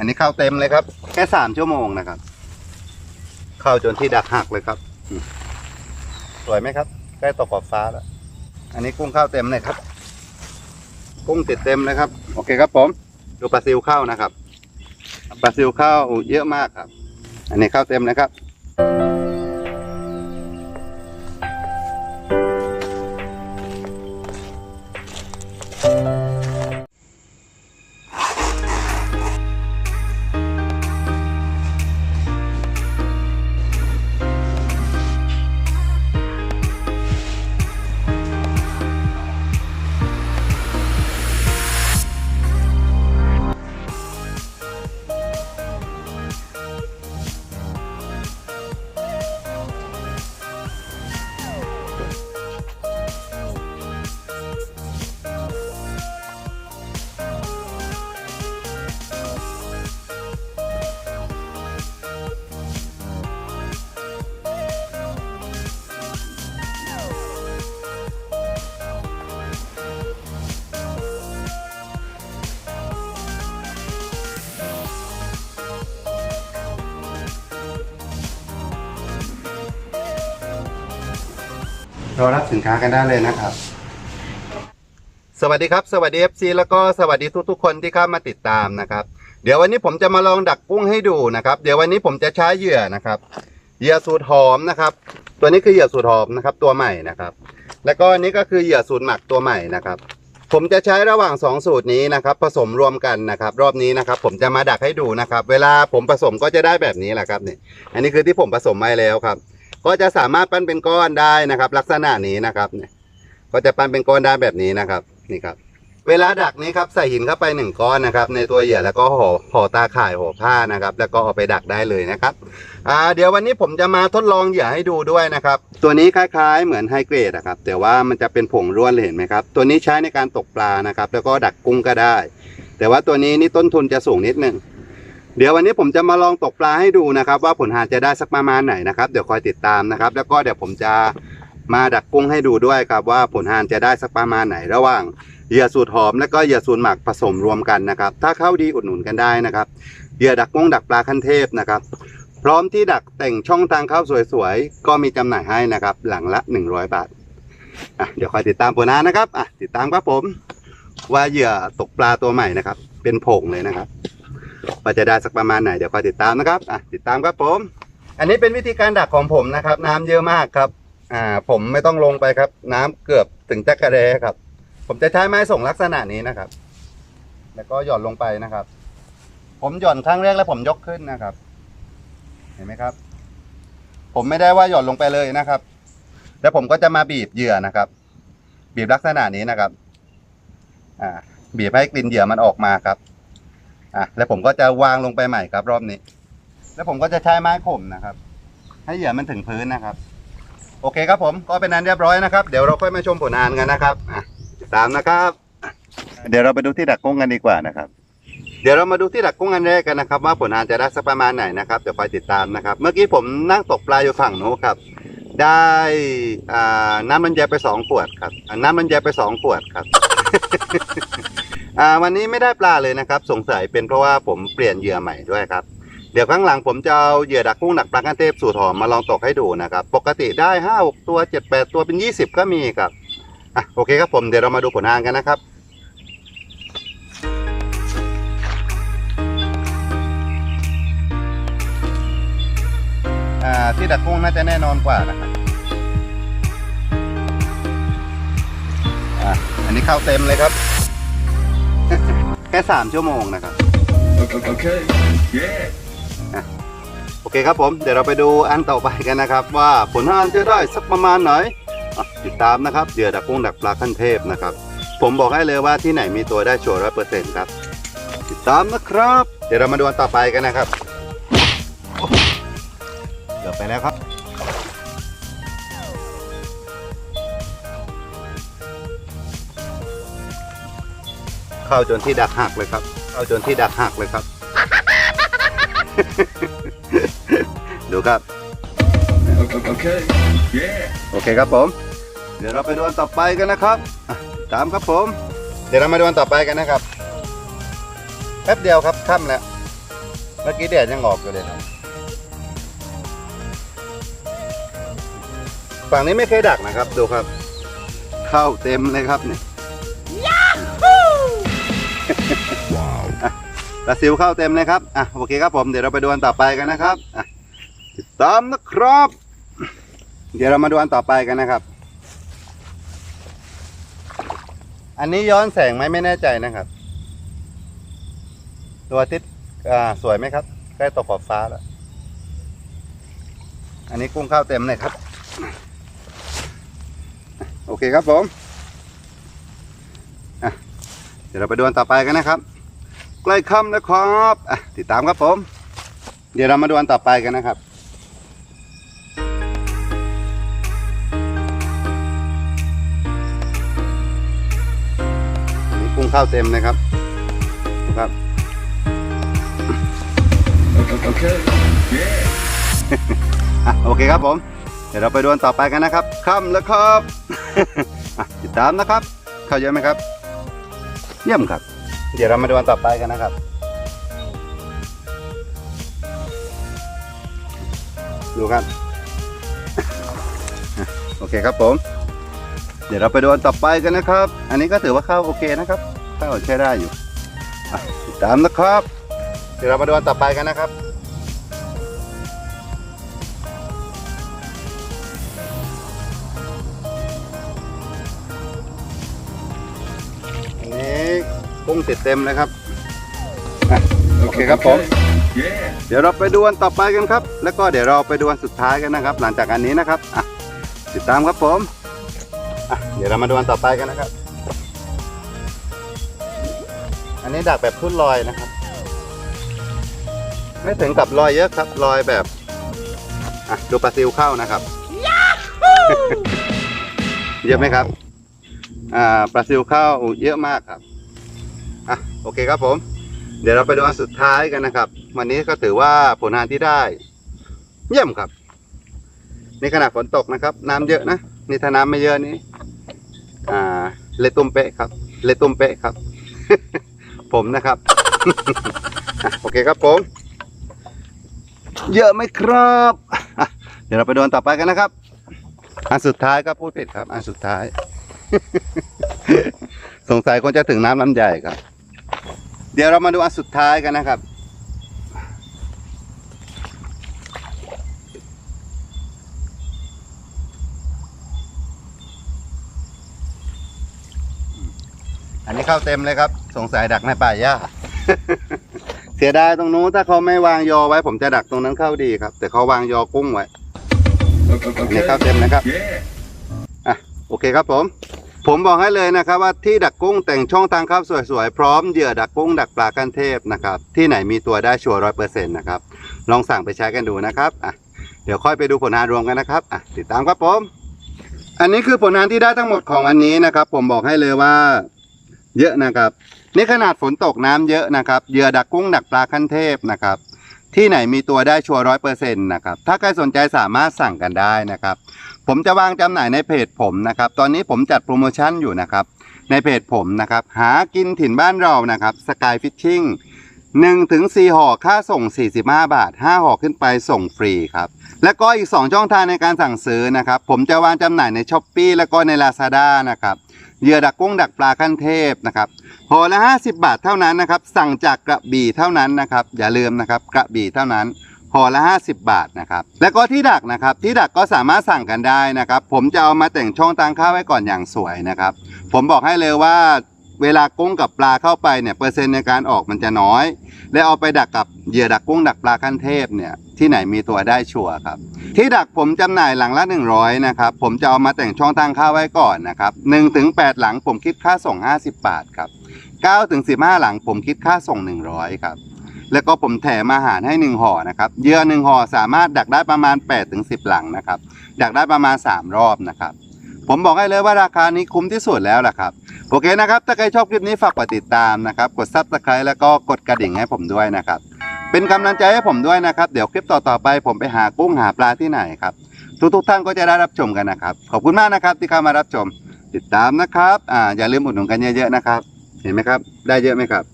อันนี้เข้าเต็มเลยครับ แค่สามชั่วโมงนะครับ เข้าจนที่ดักหักเลยครับอืมสวยไหมครับใกล้ตกขอบฟ้าแล้ว อันนี้กุ้งเข้าเต็มเลยครับ กุ้งติดเต็มเลยครับ โอเคครับผมดูปลาซิวเข้านะครับปลาซิวเข้าเยอะมากครับ อันนี้เข้าเต็มนะครับ รารับสินค้ากันได้เลยนะครับ สวัสดีครับ สวัสดี FC แล้วก็สวัสดีทุกๆ คนที่เข้ามาติดตามนะครับ เดี๋ยววันนี้ผมจะมาลองดักกุ้งให้ดูนะครับ เดี๋ยววันนี้ผมจะใช้เหยื่อนะครับ เหยื่อสูตรหอมนะครับ ตัวนี้คือเหยื่อสูตรหอมนะครับ ตัวใหม่นะครับ แล้วก็อันนี้ก็คือเหยื่อสูตรหมักตัวใหม่นะครับ ผมจะใช้ระหว่างสองสูตรนี้นะครับ ผสมรวมกันนะครับ รอบนี้นะครับ ผมจะมาดักให้ดูนะครับ เวลาผมผสมก็จะได้แบบนี้แหละครับนี่อันนี้คือที่ผมผสมไว้แล้วครับ ก็จะสามารถปั้นเป็นก้อนได้นะครับ ลักษณะนี้นะครับเนี่ยก็จะปั้นเป็นก้อนได้แบบนี้นะครับนี่ครับ เวลาดักนี้ครับใส่หินเข้าไปหนึ่งก้อนนะครับ ในตัวเหยื่อแล้วก็ห่อห่อตาข่ายห่อผ้านะครับ แล้วก็เอาไปดักได้เลยนะครับอ่าเดี๋ยววันนี้ผมจะมาทดลองเหยื่อให้ดูด้วยนะครับ ตัวนี้คล้าย ๆ เหมือนไฮเกรดนะครับ แต่ว่ามันจะเป็นผงร่วนเลยเห็นไหมครับ ตัวนี้ใช้ในการตกปลานะครับ แล้วก็ดักกุ้งก็ได้ แต่ว่าตัวนี้นี่ต้นทุนจะสูงนิดนึง เดี๋ยววันนี้ผมจะมาลองตกปลาให้ดูนะครับ ว่าผลหาจะได้สักประมาณไหนนะครับเดี๋ยวคอยติดตามนะครับ แล้วก็เดี๋ยวผมจะมาดักกุ้งให้ดูด้วยครับว่าผลหานจะได้สักประมาณไหนระหว่างเหยื่อสูตรหอมและก็เหยื่อสูตรหมักผสมรวมกันนะครับ ถ้าเข้าดีอุดหนุนกันได้นะครับเหยื่อดักกุ้งดักปลาขั้นเทพนะครับ พร้อมที่ดักแต่งช่องทางเข้าสวยๆ ก็มีจำหน่ายให้นะครับ หลังละ 100 บาทอะเดี๋ยวคอยติดตามผลหานนะครับอะติดตามครับผม ว่าเหยื่อตกปลาตัวใหม่นะครับ เป็นผงเลยนะครับ ว่าจะได้สักประมาณไหนเดี๋ยวคอยติดตามนะครับอะติดตามครับผม อันนี้เป็นวิธีการดักของผมนะครับ น้ำเยอะมากครับอ่าผมไม่ต้องลงไปครับ น้ำเกือบถึงจักระเดครับ ผมจะใช้ไม้ส่งลักษณะนี้นะครับ แล้วก็หย่อนลงไปนะครับ ผมหย่อนครั้งแรกแล้วผมยกขึ้นนะครับ เห็นไหมครับ ผมไม่ได้ว่าหย่อนลงไปเลยนะครับ แล้วผมก็จะมาบีบเหยื่อนะครับ บีบลักษณะนี้นะครับ อ่า บีบให้กลิ่นเหยื่อมันออกมาครับ อะแล้วผมก็จะวางลงไปใหม่ครับรอบนี้ แล้วผมก็จะใช้ไม้ข่มนะครับ ให้เหยื่อมันถึงพื้นนะครับ โอเคครับผมก็เป็นนั้นเรียบร้อยนะครับ เดี๋ยวเราค่อยมาชมผลงานกันนะครับอะติดตามนะครับอะเดี๋ยวเราไปดูที่ดักกุ้งกันดีกว่านะครับ เดี๋ยวเรามาดูที่ดักกุ้งอันแรกกันนะครับ ว่าผลงานจะได้สักประมาณไหนนะครับเดี๋ยวคอยติดตามนะครับ เมื่อกี้ผมนั่งตกปลาอยู่ฝั่งโน้นครับได้อ่าน้ำมันแยไปสองขวดครับอ่าน้ำมันแยไปสองขวดครับ อ่าวันนี้ไม่ได้ปลาเลยนะครับ สงสัยเป็นเพราะว่าผมเปลี่ยนเหยื่อใหม่ด้วยครับ เดี๋ยวข้างหลังผมจะเอาเหยื่อดักกุ้งดักปลาขั้นเทพสูตรหอมมาลองตกให้ดูนะครับ ปกติได้ห้าหกตัวเจ็ดแปดตัวเป็นยี่สิบก็มีครับอะโอเคครับผมเดี๋ยวเรามาดูผลงานกันนะครับที่ดักกุ้งน่าจะแน่นอนกว่านะครับอะอันนี้เข้าเต็มเลยครับ แค่สามชั่วโมงนะครับ Okay. Yeah. โอเคครับผม เดี๋ยวเราไปดูอันต่อไปกันนะครับ ว่าผลงานจะได้สักประมาณไหนอะติดตามนะครับเดี๋ยวดักกุ้งดักปลาขั้นเทพนะครับ ผมบอกให้เลยว่าที่ไหนมีตัวได้ชัวร์ร้อยเปอร์เซ็นต์ครับ ติดตามนะครับ เดี๋ยวเรามาดูอันต่อไปกันนะครับโอ้เกือบไปแล้วครับ เข้าจนที่ดักหักเลยครับ เข้าจนที่ดักหักเลยครับ ดูครับ Okay. Yeah. โอเคครับผม เดี๋ยวเราไปดูอันต่อไปกันนะครับอะตามครับผม เดี๋ยวเรามาดูอันต่อไปกันนะครับแป๊บเดียวครับค่ำแล้วเมื่อกี้แดดยังออกอยู่เลยครับฝั่งนี้ไม่เคยดักนะครับ ดูครับ เข้าเต็มเลยครับนี่อะ ปลาซิวเข้าเต็มเลยครับ อะโอเคครับผมเดี๋ยวเราไปดูอันต่อไปกันนะครับอะติดตามนะครับ เดี๋ยวเรามาดูอันต่อไปกันนะครับ อันนี้ย้อนแสงไหมไม่แน่ใจนะครับดวงอาทิตย์อ่าสวยไหมครับใกล้ตกขอบฟ้าแล้วอันนี้กุ้งข้าวเต็มเลยครับ โอเคครับผม เดี๋ยวเราไปดูอันต่อไปกันนะครับ ใกล้ค่ำนะครับติดตามครับผม เดี๋ยวเรามาดูอันต่อไปกันนะครับนนี้กุ้งข้าวเต็มเลยครับครับ Okay. Yeah. อะโอเคครับผม เดี๋ยวเราไปดูอันต่อไปกันนะครับค่ำแล้วครับติดตามนะครับ เข้าเยอะไหมครับ เยี่ยมครับ เดี๋ยวเรามาดูอันต่อไปกันนะครับ ดูครับ โอเคครับผม เดี๋ยวเราไปดูอันต่อไปกันนะครับ อันนี้ก็ถือว่าเข้าโอเคนะครับเข้าใช้ได้อยู่อะติดตามนะครับ เดี๋ยวเรามาดูอันต่อไปกันนะครับ กุ้งติดเต็มเลยครับ Okay, ครับผม Yeah. เดี๋ยวเราไปดูอันต่อไปกันครับ แล้วก็เดี๋ยวเราไปดูอันสุดท้ายกันนะครับ หลังจากอันนี้นะครับอะติดตามครับผมอะเดี๋ยวเรามาดูอันต่อไปกันนะครับ อันนี้ดักแบบทุ่นลอยนะครับ ไม่ถึงกับลอยเยอะครับลอยแบบอะดูปลาซิวเข้านะครับเยอะไหมครับ อ่าปลาซิวเข้าเยอะมากครับ อะโอเคครับผม เดี๋ยวเราไปดูอันสุดท้ายกันนะครับ วันนี้ก็ถือว่าผลงานที่ได้ เยี่ยมครับ นี่ขณะฝนตกนะครับ น้ำเยอะนะนี่ถ้าน้ำไม่เยอะนี่อ่า เลตุ้มเป๊ะครับ เลตุ้มเป๊ะครับ ผมนะครับโอเคครับผม เยอะไหมครับ เดี๋ยวเราไปดูอันต่อไปกันนะครับ อันสุดท้ายก็พูดผิดครับ อันสุดท้าย สงสัยคนจะถึงน้ำลำใหญ่ครับ เดี๋ยวเรามาดูอันสุดท้ายกันนะครับ อันนี้เข้าเต็มเลยครับ สงสัยดักในป่าหญ้า เสียดายตรงนู้นถ้าเขาไม่วางยอไว้ ผมจะดักตรงนั้นเข้าดีครับ แต่เขาวางยอกุ้งไว้ Okay. อันนี้เข้าเต็มนะครับ Yeah. อะโอเคครับผม ผมบอกให้เลยนะครับว่าที่ดักกุ้งแต่งช่องทางเข้าสวยๆ พร้อมเหยื่อดักกุ้งดักปลากันเทพนะครับ ที่ไหนมีตัวได้ชัวร์ร้อยเปอร์เซ็นต์นะครับ ลองสั่งไปใช้กันดูนะครับอะเดี๋ยวค่อยไปดูผลงานรวมกันนะครับอะติดตามครับผม อันนี้คือผลงานที่ได้ทั้งหมดของอันนี้นะครับ ผมบอกให้เลยว่าเยอะนะครับ นี่ขนาดฝนตกน้ำเยอะนะครับเหยื่อดักกุ้งดักปลาขั้นเทพนะครับ ที่ไหนมีตัวได้ชัวร์ร้อยเปอร์เซ็นต์นะครับถ้าใครสนใจสามารถสั่งกันได้นะครับ ผมจะวางจำหน่ายในเพจผมนะครับ ตอนนี้ผมจัดโปรโมชั่นอยู่นะครับ ในเพจผมนะครับ หากินถิ่นบ้านเรานะครับสกายฟิชชิ่ง1ถึง4ห่อค่าส่ง 45 บาท 5ห่อขึ้นไปส่งฟรีครับ แล้วก็อีก 2 ช่องทางในการสั่งซื้อนะครับ ผมจะวางจำหน่ายในช้อปปีแล้วก็ใน Lazada นะครับเหยื่อดักกุ้งดักปลาขั้นเทพนะครับห่อละ 50 บาทเท่านั้นนะครับ สั่งจากกระบี่เท่านั้นนะครับ อย่าลืมนะครับ กระบี่เท่านั้น ห่อละ 50 บาทนะครับ แล้วก็ที่ดักนะครับ ที่ดักก็สามารถสั่งกันได้นะครับ ผมจะเอามาแต่งช่องทางข้าไว้ก่อนอย่างสวยนะครับ ผมบอกให้เลยว่าเวลากุ้งกับปลาเข้าไปเนี่ยเปอร์เซ็นต์ในการออกมันจะน้อย และเอาไปดักกับเหยื่อดักกุ้งดักปลาขั้นเทพเนี่ยที่ไหนมีตัวได้ชัวร์ครับ ที่ดักผมจำหน่ายหลังละ 100นะครับผมจะเอามาแต่งช่องทางข้าไว้ก่อนนะครับ1ถึง8หลังผมคิดค่าส่ง 50 บาทครับ9ถึง15 หลังผมคิดค่าส่ง 100ครับ แล้วก็ผมแถมอาหารให้ 1ห่อนะครับเยื่อ1ห่อสามารถดักได้ประมาณ8ถึง10 หลังนะครับ ดักได้ประมาณ 3 รอบนะครับ ผมบอกให้เลยว่าราคานี้คุ้มที่สุดแล้วล่ะครับโอเคนะครับ ถ้าใครชอบคลิปนี้ฝากกดติดตามนะครับ กด subscribe แล้วก็กดกระดิ่งให้ผมด้วยนะครับ เป็นกำลังใจให้ผมด้วยนะครับ เดี๋ยวคลิปต่อๆไป ผมไปหากุ้งหาปลาที่ไหนครับ ทุกๆท่านก็จะได้รับชมกันนะครับ ขอบคุณมากนะครับที่เข้ามารับชม ติดตามนะครับ อ่าอย่าลืมอุดหนุนกันเยอะๆนะครับ เห็นไหมครับ ได้เยอะไหมครับ